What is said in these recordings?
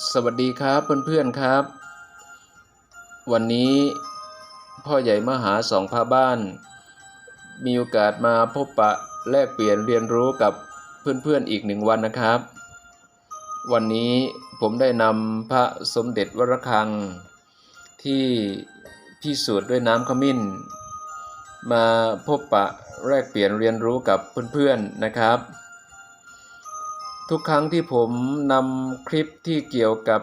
สวัสดีครับเพื่อนๆครับ วันนี้พ่อใหญ่มหาสองพระบ้าน มีโอกาสมาพบปะแลกเปลี่ยนเรียนรู้กับเพื่อนๆอีกหนึ่งวันนะครับ วันนี้ผมได้นำพระสมเด็จวรคัง ที่พิสูจน์ด้วยน้ำขมิ้น มาพบปะแลกเปลี่ยนเรียนรู้กับเพื่อนๆนะครับ ทุกครั้งที่ผมนำคลิปที่เกี่ยวกับ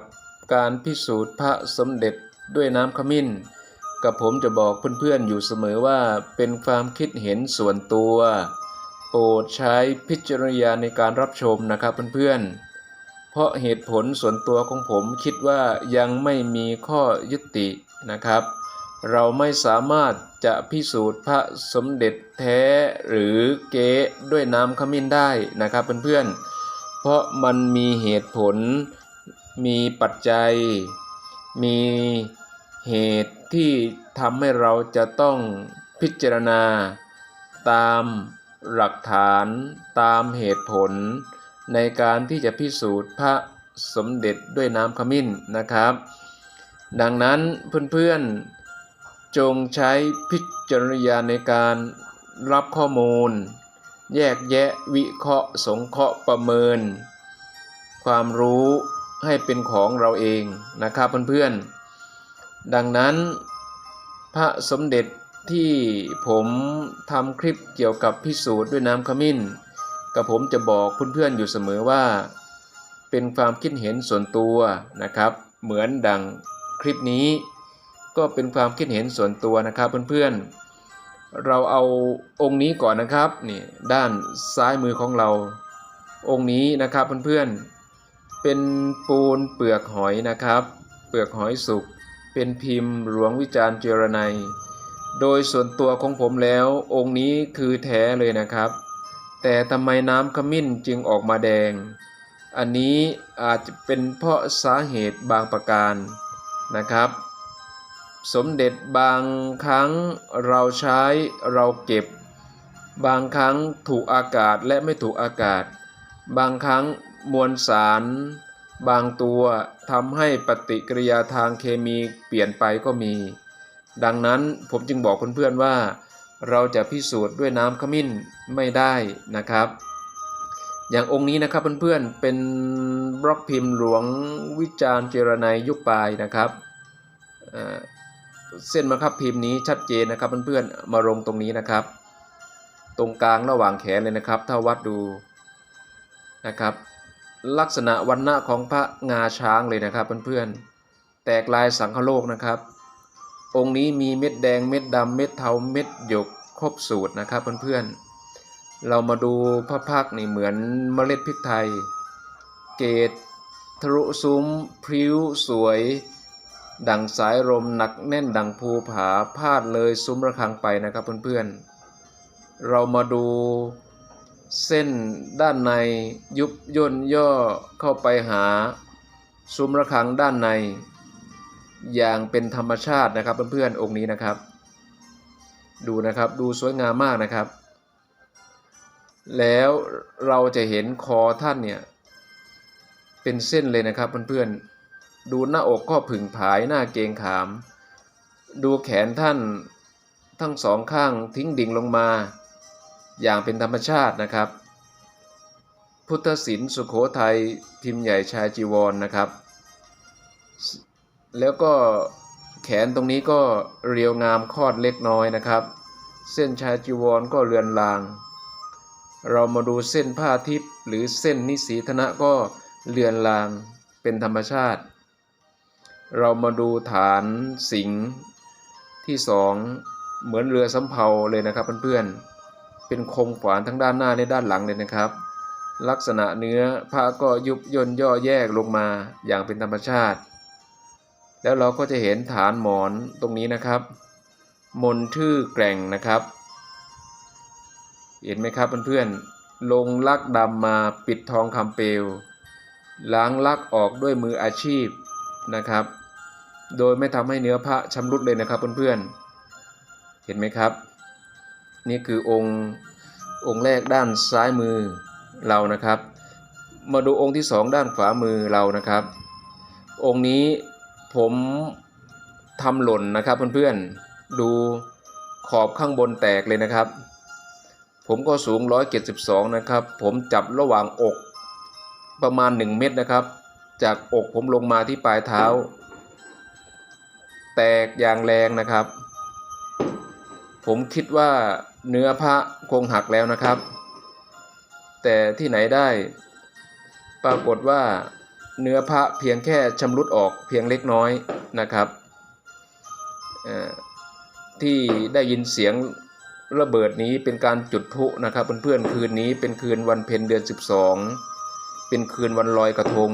การพิสูจน์พระสมเด็จด้วยน้ำขมิ้น กับผมจะบอกเพื่อนๆอยู่เสมอว่าเป็นความคิดเห็นส่วนตัว โปรดใช้พิจารณญาในการรับชมนะครับเพื่อนๆ เพราะเหตุผลส่วนตัวของผมคิดว่ายังไม่มีข้อยุตินะครับ เราไม่สามารถจะพิสูจน์พระสมเด็จแท้หรือเก๊ด้วยน้ำขมิ้นได้นะครับเพื่อนๆ เพราะมันมีเหตุผล มีปัจจัย มีเหตุที่ทำให้เราจะต้องพิจารณา ตามหลักฐานตามเหตุผล ในการที่จะพิสูจน์พระสมเด็จด้วยน้ำขมิ้นนะครับ ดังนั้นเพื่อนๆจงใช้พิจารณาในการรับข้อมูล แยกแยะวิเคราะห์ สงเคราะห์ประเมิน ความรู้ให้เป็นของเราเองนะครับเพื่อนๆ ดังนั้นพระสมเด็จที่ผมทำคลิปเกี่ยวกับพิสูจน์ด้วยน้ำขมิ้นกับผมจะบอกเพื่อนๆอยู่เสมอว่า เป็นความคิดเห็นส่วนตัวนะครับ เหมือนดังคลิปนี้ ก็เป็นความคิดเห็นส่วนตัวนะครับเพื่อนๆ เราเอาองค์นี้ก่อนนะครับนี่ด้านซ้ายมือของเรา องค์นี้นะครับเพื่อนๆเป็นปูนเปลือกหอยนะครับ เปลือกหอยสุกเป็นพิมพ์หลวงวิจารณ์เจรไนโดยส่วนตัวของผมแล้วองค์นี้คือแท้เลยนะครับ แต่ทำไมน้ำขมิ้นจึงออกมาแดง อันนี้อาจจะเป็นเพราะสาเหตุบางประการนะครับ สมเด็จบางครั้งเราใช้เราเก็บ บางครั้งถูกอากาศและไม่ถูกอากาศ บางครั้งมวลสาร บางตัวทำให้ปฏิกิริยาทางเคมีเปลี่ยนไปก็มี ดังนั้นผมจึงบอกเพื่อนๆว่า เราจะพิสูจน์ด้วยน้ำขมิ้นไม่ได้นะครับ อย่างองค์นี้นะครับเพื่อนๆเป็นบล็อกพิมพ์หลวงวิจารณ์เจรไนยยุคปลายนะครับอ่อ เส้นมาครับพิมพ์นี้ชัดเจนนะครับเพื่อนๆมาลงตรงนี้นะครับ ตรงกลางระหว่างแขนเลยนะครับ ถ้าวัดดูนะครับ ลักษณะวันณะของพระงาช้างเลยนะครับเพื่อนๆแตกลายสังคโลกนะครับ องค์นี้มีเม็ดแดงเม็ดดำเม็ดเทาเม็ดหยกครบสูตรนะครับเพื่อนๆเรามาดูพระพักนี่เหมือนเมล็ดพริกไทย เกตทะลุซุ้มพริ้วสวย ดังสายลมหนักแน่นดังภูผาพาดเลยซุ้มระฆังไปนะครับเพื่อนๆ เรามาดูเส้นด้านในยุบย่นย่อเข้าไปหาซุ้มระฆังด้านใน อย่างเป็นธรรมชาตินะครับเพื่อนๆองค์นี้นะครับ ดูนะครับดูสวยงามมากนะครับ แล้วเราจะเห็นคอท่านเนี่ยเป็นเส้นเลยนะครับเพื่อนๆ ดูหน้าอกก็ผึ่งผายหน้าเกงขาม ดูแขนท่านทั้งสองข้างทิ้งดิ่งลงมา อย่างเป็นธรรมชาตินะครับ พุทธศิลป์สุโขทัยพิมพ์ใหญ่ชายจีวรนนะครับ แล้วก็แขนตรงนี้ก็เรียวงามคอดเล็กน้อยนะครับ เส้นชายจีวรก็เลือนลาง เรามาดูเส้นผ้าทิพย์หรือเส้นนิสีธนะก็เลือนลางเป็นธรรมชาติ เรามาดูฐานสิงห์ที่สองเหมือนเรือสำเภาเลยนะครับเพื่อนๆเป็นคมขวานทั้งด้านหน้าและด้านหลังเลยนะครับ ลักษณะเนื้อผ้าก็ยุบย่นย่อแยกลงมาอย่างเป็นธรรมชาติ แล้วเราก็จะเห็นฐานหมอนตรงนี้นะครับ มนทื่อแกร่งนะครับ เห็นไหมครับเพื่อนๆลงลักดำมาปิดทองคำเปลวล้างลักออกด้วยมืออาชีพ นะครับ โดยไม่ทำให้เนื้อพระชำรุดเลยนะครับเพื่อนๆ เห็นไหมครับ นี่คือองค์องค์แรกด้านซ้ายมือเรานะครับ มาดูองค์ที่สองด้านขวามือเรานะครับ องค์นี้ผมทำหล่นนะครับเพื่อนๆ ดูขอบข้างบนแตกเลยนะครับ ผมก็สูง 172 นะครับ ผมจับระหว่างอกประมาณ 1 เมตรนะครับ จากอกผมลงมาที่ปลายเท้า แตกอย่างแรงนะครับ ผมคิดว่าเนื้อพระคงหักแล้วนะครับ แต่ที่ไหนได้ ปรากฏว่าเนื้อพระเพียงแค่ชำรุดออกเพียงเล็กน้อยนะครับที่ได้ยินเสียงระเบิดนี้เป็นการจุดพลุนะครับเพื่อนๆคืนนี้เป็นคืนวันเพ็ญเดือน 12 เป็นคืนวันลอยกระทง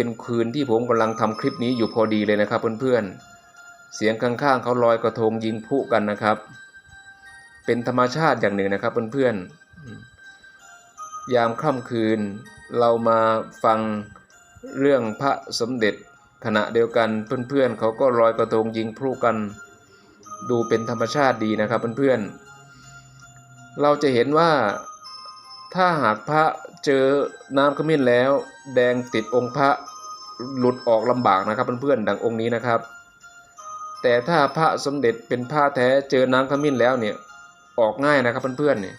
เป็นคืนที่ผมกำลังทำคลิปนี้อยู่พอดีเลยนะครับเพื่อนๆ เสียงข้างๆเขาลอยกระทงยิงพุกันนะครับ เป็นธรรมชาติอย่างหนึ่งนะครับเพื่อนๆ ยามค่ำคืน เรามาฟังเรื่องพระสมเด็จขณะเดียวกันเพื่อนๆเขาก็ลอยกระทงยิงพลุกัน ดูเป็นธรรมชาติดีนะครับเพื่อนๆ เราจะเห็นว่า ถ้าหากพระเจอน้ำขมิ้นแล้ว แดงติดองค์พระหลุดออกลำบากนะครับเพื่อนๆดังองค์นี้นะครับ แต่ถ้าพระสมเด็จเป็นผ้าแท้เจอน้ำขมิ้นแล้วเนี่ยออกง่ายนะครับเพื่อนๆเนี่ย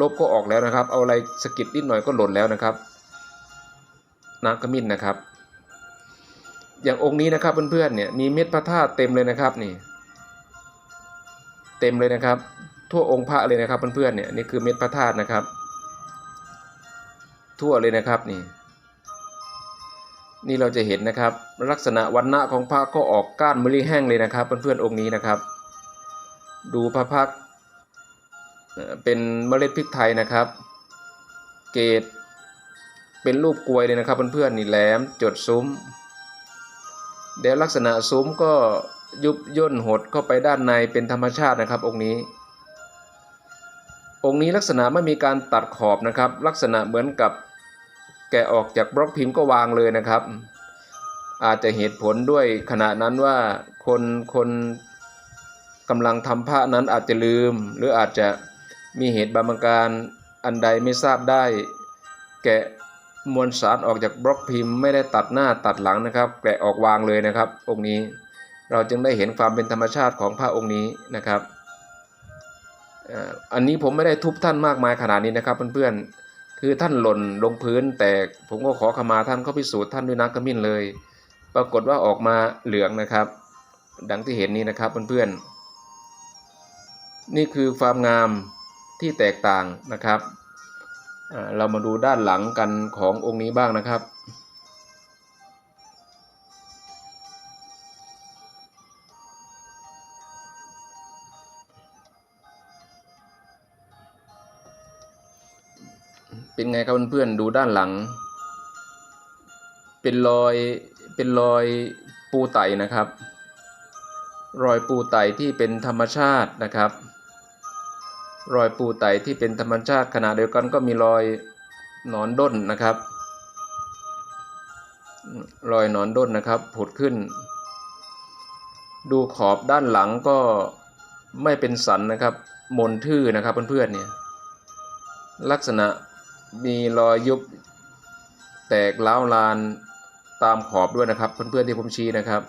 ลบก็ออกแล้วนะครับ เอาอะไรสกิดนิดหน่อยก็หล่นแล้วนะครับ น้ำขมิ้นนะครับ อย่างองค์นี้นะครับเพื่อนๆเนี่ยมีเม็ดพระธาตุเต็มเลยนะครับนี่ เต็มเลยนะครับ ทั่วองค์พระเลยนะครับเพื่อนๆเนี่ยนี่คือเม็ดพระธาตุนะครับ ทั่วเลยนะครับนี่ นี่เราจะเห็นนะครับ ลักษณะวันณะของพระก็ออกก้านมะลิแห้งเลยนะครับ เพื่อนๆองค์นี้นะครับ ดูพระพักเป็นเมล็ดพริกไทยนะครับ เกรดเป็นรูปกลวยเลยนะครับเพื่อนๆนี่แหลมจดซุ้มเดี๋ยวลักษณะซุ้มก็ยุบย่นหดเข้าไปด้านในเป็นธรรมชาตินะครับ องค์นี้ องค์นี้ลักษณะไม่มีการตัดขอบนะครับ ลักษณะเหมือนกับ แกะออกจากบล็อกพิมพ์ก็วางเลยนะครับ อาจจะเหตุผลด้วยขณะนั้นว่าคนคนกำลังทำพระนั้นอาจจะลืม หรืออาจจะมีเหตุบางประการอันใดไม่ทราบได้ แกะมวลสารออกจากบล็อกพิมพ์ไม่ได้ตัดหน้าตัดหลังนะครับแกะออกวางเลยนะครับ องค์นี้เราจึงได้เห็นความเป็นธรรมชาติของพระองค์นี้นะครับอันนี้ผมไม่ได้ทุบท่านมากมายขนาดนี้นะครับเพื่อนๆ คือท่านหล่นลงพื้นแต่ผมก็ขอขมาท่านเขาพิสูจน์ท่านด้วยน้ำขมิ้นเลย ปรากฏว่าออกมาเหลืองนะครับ ดังที่เห็นนี้นะครับเพื่อนๆนี่คือความงามที่แตกต่างนะครับเรามาดูด้านหลังกันขององค์นี้บ้างนะครับ เป็นไงครับเพื่อนๆดูด้านหลัง เป็นรอยเป็นรอยปูไตนะครับ รอยปูไตที่เป็นธรรมชาตินะครับ รอยปูไตที่เป็นธรรมชาติขณะเดียวกันก็มีรอยหนอนด้นนะครับ รอยหนอนด้นนะครับผุดขึ้น ดูขอบด้านหลังก็ไม่เป็นสันนะครับ มนทื่อนะครับเพื่อนๆเนี่ยลักษณะ มีรอยยุบแตกล้าวลานตามขอบด้วยนะครับ เพื่อนๆที่ผมชี้นะครับ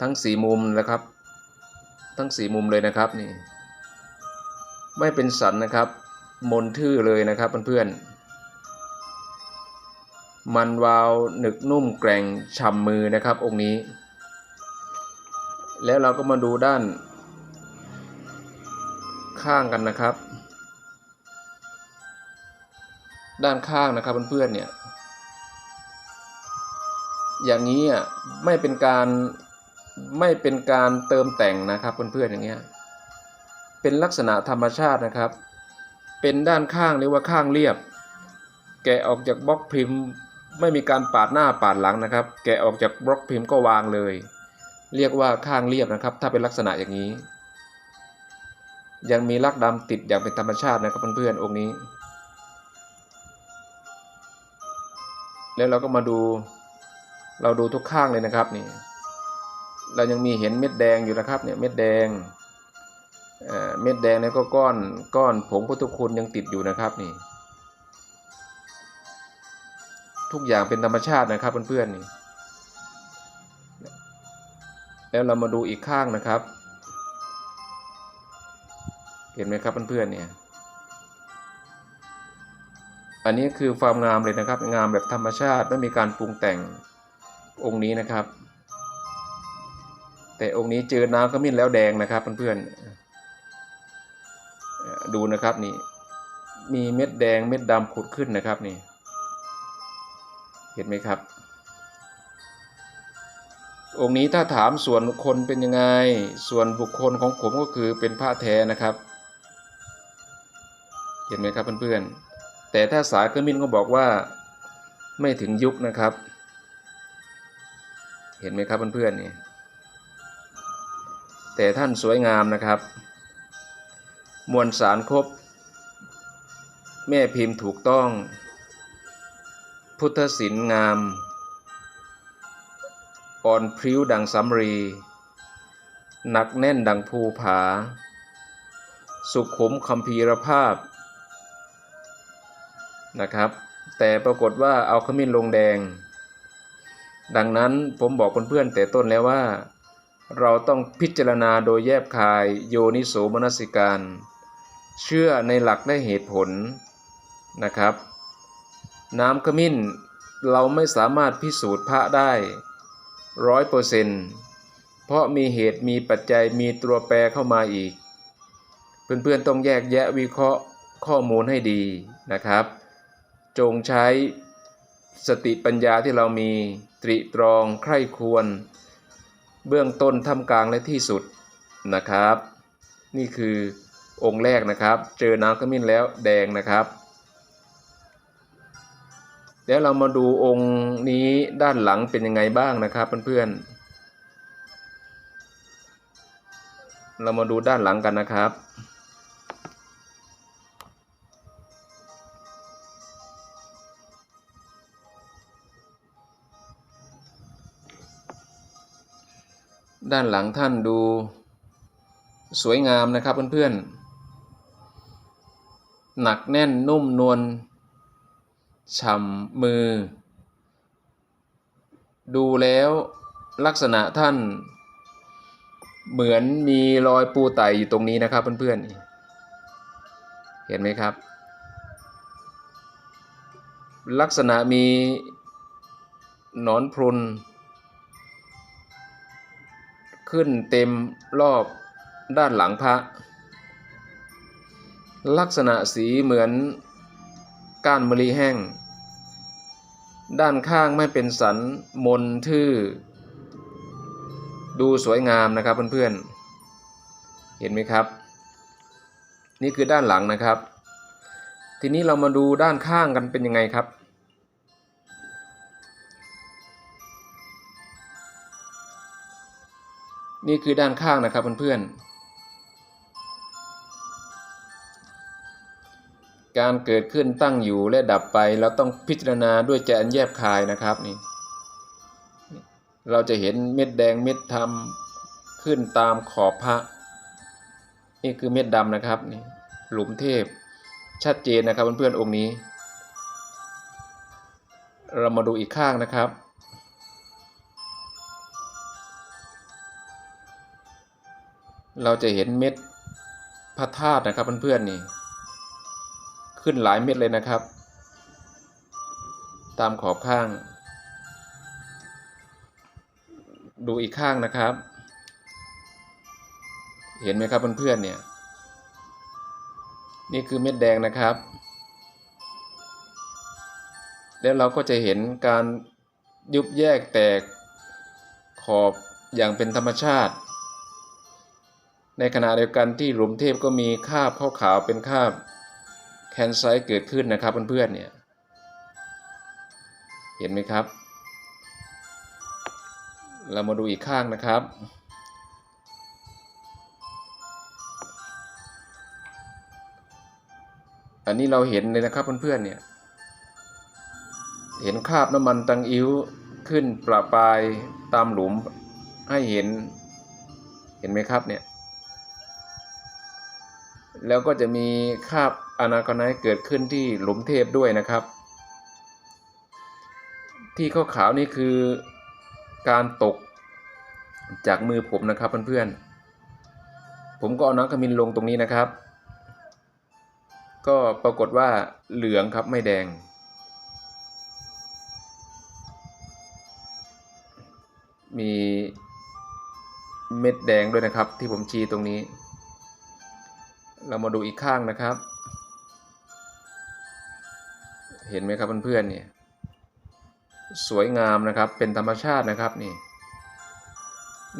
ทั้งสี่มุมนะครับ ทั้งสี่มุมเลยนะครับนี่ ไม่เป็นสันนะครับ มนทื่อเลยนะครับเพื่อนๆมันวาวหนึกนุ่มแกร่งฉ่ำมือนะครับองค์นี้ แล้วเราก็มาดูด้านข้างกันนะครับ ด้านข้างนะครับเพื่อนๆเนี่ย อย่างนี้อะไม่เป็นการไม่เป็นการเติมแต่งนะครับเพื่อนๆอย่างเงี้ย เป็นลักษณะธรรมชาตินะครับ เป็นด้านข้างเรียกว่าข้างเรียบ แกะออกจากบล็อกพิมพ์ ไม่มีการปาดหน้าปาดหลังนะครับ แกะออกจากบล็อกพิมพ์ก็วางเลย เรียกว่าข้างเรียบนะครับ ถ้าเป็นลักษณะอย่างนี้ ยังมีลักดำติดอย่างเป็นธรรมชาตินะครับเพื่อนๆองค์นี้ แล้วเราก็มาดูเราดูทุกข้างเลยนะครับนี่เรายังมีเห็นเม็ดแดงอยู่นะครับเนี่ยเม็ดแดงเม็ดแดงนี่วก็ก้อนก้อนผงพุทธคุณยังติดอยู่นะครับนี่ ทุกอย่างเป็นธรรมชาตินะครับเพื่อนๆนี่แล้วเรามาดูอีกข้างนะครับ เห็นไหมครับเพื่อนๆเนี่ย อันนี้คือความงามเลยนะครับ งามแบบธรรมชาติไม่มีการปรุงแต่งองค์นี้นะครับ แต่องค์นี้เจอน้ำขมิ้นแล้วแดงนะครับเพื่อนๆดูนะครับนี่มีเม็ดแดงเม็ดดำผุดขึ้นนะครับนี่ เห็นไหมครับ องค์นี้ถ้าถามส่วนคนเป็นยังไง ส่วนบุคคลของผมก็คือเป็นพระแท้นะครับ เห็นไหมครับเพื่อนๆ แต่ถ้าสายขมิ้นก็บอกว่าไม่ถึงยุคนะครับ เห็นไหมครับเพื่อนๆนี่แต่ท่านสวยงามนะครับ มวลสารครบ แม่พิมพ์ถูกต้อง พุทธศิลป์งาม อ่อนพริ้วดังสำรี หนักแน่นดังภูผา สุขุมคัมภีรภาพ นะครับ แต่ปรากฏว่าเอาขมิ้นลงแดง ดังนั้นผมบอกเพื่อนๆแต่ต้นแล้วว่า เราต้องพิจารณาโดยแยบคายโยนิโสมนสิการ เชื่อในหลักและเหตุผลนะครับ น้ำขมิ้นเราไม่สามารถพิสูจน์พระได้ร้อยเปอร์เซนต์เพราะมีเหตุมีปัจจัยมีตัวแปรเข้ามาอีก เพื่อนๆต้องแยกแยะวิเคราะห์ข้อมูลให้ดีนะครับ จงใช้สติปัญญาที่เรามีตริตรองใคร่ควร เบื้องต้นท่ามกลางและที่สุดนะครับ นี่คือองค์แรกนะครับ เจอน้ำขมิ้นแล้วแดงนะครับ แล้วเรามาดูองค์นี้ด้านหลังเป็นยังไงบ้างนะครับเพื่อนๆเรามาดูด้านหลังกันนะครับ ด้านหลังท่านดูสวยงามนะครับเพื่อนๆ หนักแน่นนุ่มนวลฉ่ำมือ ดูแล้วลักษณะท่าน เหมือนมีรอยปูไตอยู่ตรงนี้นะครับเพื่อนๆ เห็นไหมครับ ลักษณะมีหนอนพรุน ขึ้นเต็มรอบด้านหลังพระ ลักษณะสีเหมือนก้านมะลิแห้ง ด้านข้างไม่เป็นสันมนทื่อ ดูสวยงามนะครับเพื่อนๆ เห็นไหมครับ นี่คือด้านหลังนะครับ ทีนี้เรามาดูด้านข้างกันเป็นยังไงครับ นี่คือด้านข้างนะครับเพื่อนๆ การเกิดขึ้นตั้งอยู่และดับไปเราต้องพิจารณาด้วยใจอันแยบคายนะครับนี่ เราจะเห็นเม็ดแดงเม็ดทำขึ้นตามขอบพระ นี่คือเม็ดดำนะครับนี่หลุมเทพชัดเจนนะครับเพื่อนๆองค์นี้ เรามาดูอีกข้างนะครับ เราจะเห็นเม็ดพระธาตุนะครับเพื่อนๆนี่ ขึ้นหลายเม็ดเลยนะครับ ตามขอบข้าง ดูอีกข้างนะครับ เห็นไหมครับเพื่อนๆเนี่ย นี่คือเม็ดแดงนะครับ แล้วเราก็จะเห็นการยุบแยกแตกขอบอย่างเป็นธรรมชาติ ในขณะเดียวกันที่หลุมเทพก็มีคาบขาวๆเป็นคาบแคนไซต์เกิดขึ้นนะครับเพื่อนๆเนี่ยเห็นไหมครับ เรามาดูอีกข้างนะครับ อันนี้เราเห็นเลยนะครับเพื่อนๆเนี่ยเห็นคราบน้ำมันตังอิ้วขึ้นประปายตามหลุมให้เห็นเห็นไหมครับเนี่ย แล้วก็จะมีคาบอนาคอนไนท์เกิดขึ้นที่หลุมเทพด้วยนะครับ ที่ขาวนี่คือการตกจากมือผมนะครับเพื่อนๆ ผมก็เอาน้ำขมิ้นลงตรงนี้นะครับ ก็ปรากฏว่าเหลืองครับไม่แดง มีเม็ดแดงด้วยนะครับที่ผมชี้ตรงนี้ เรามาดูอีกข้างนะครับ เห็นไหมครับเพื่อนๆเนี่ยสวยงามนะครับเป็นธรรมชาตินะครับนี่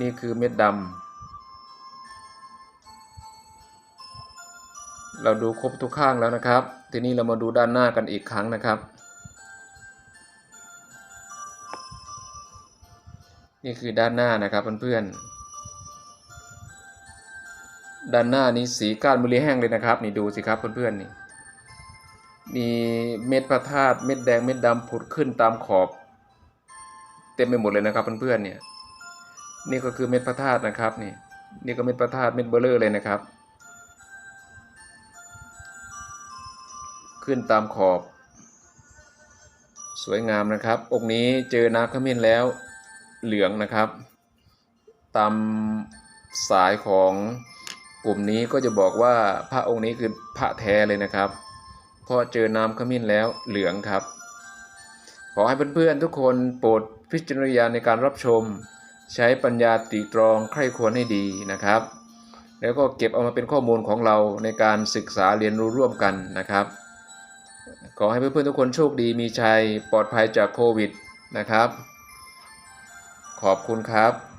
นี่คือเม็ดดำเราดูครบทุกข้างแล้วนะครับ ทีนี้เรามาดูด้านหน้ากันอีกครั้งนะครับ นี่คือด้านหน้านะครับเพื่อนๆ ด้านหน้านี้สีก้านมะลิแห้งเลยนะครับ นี่ดูสิครับเพื่อนๆนี่มีเม็ดพระธาตุเม็ดแดงเม็ดดำผุดขึ้นตามขอบ เต็มไปหมดเลยนะครับเพื่อนๆเนี่ยนี่ก็คือเม็ดพระธาตุนะครับนี่นี่ก็เม็ดพระธาตุเม็ดเบลเลอร์เลยนะครับ ขึ้นตามขอบ สวยงามนะครับ องค์นี้เจอน้ำขมิ้นแล้วเหลืองนะครับ ตามสายของ กลุ่มนี้ก็จะบอกว่าพระองค์นี้คือพระแท้เลยนะครับพราะเจอน้ำขมิ้นแล้วเหลืองครับ ขอให้เพื่อนๆทุกคนโปรดพิจารณาในการรับชม ใช้ปัญญาตรีตรองใคร่ควรให้ดีนะครับ แล้วก็เก็บเอามาเป็นข้อมูลของเราในการศึกษาเรียนรู้ร่วมกันนะครับ ขอให้เพื่อนๆทุกคนโชคดีมีชัยปลอดภัยจากโควิดนะครับ ขอบคุณครับ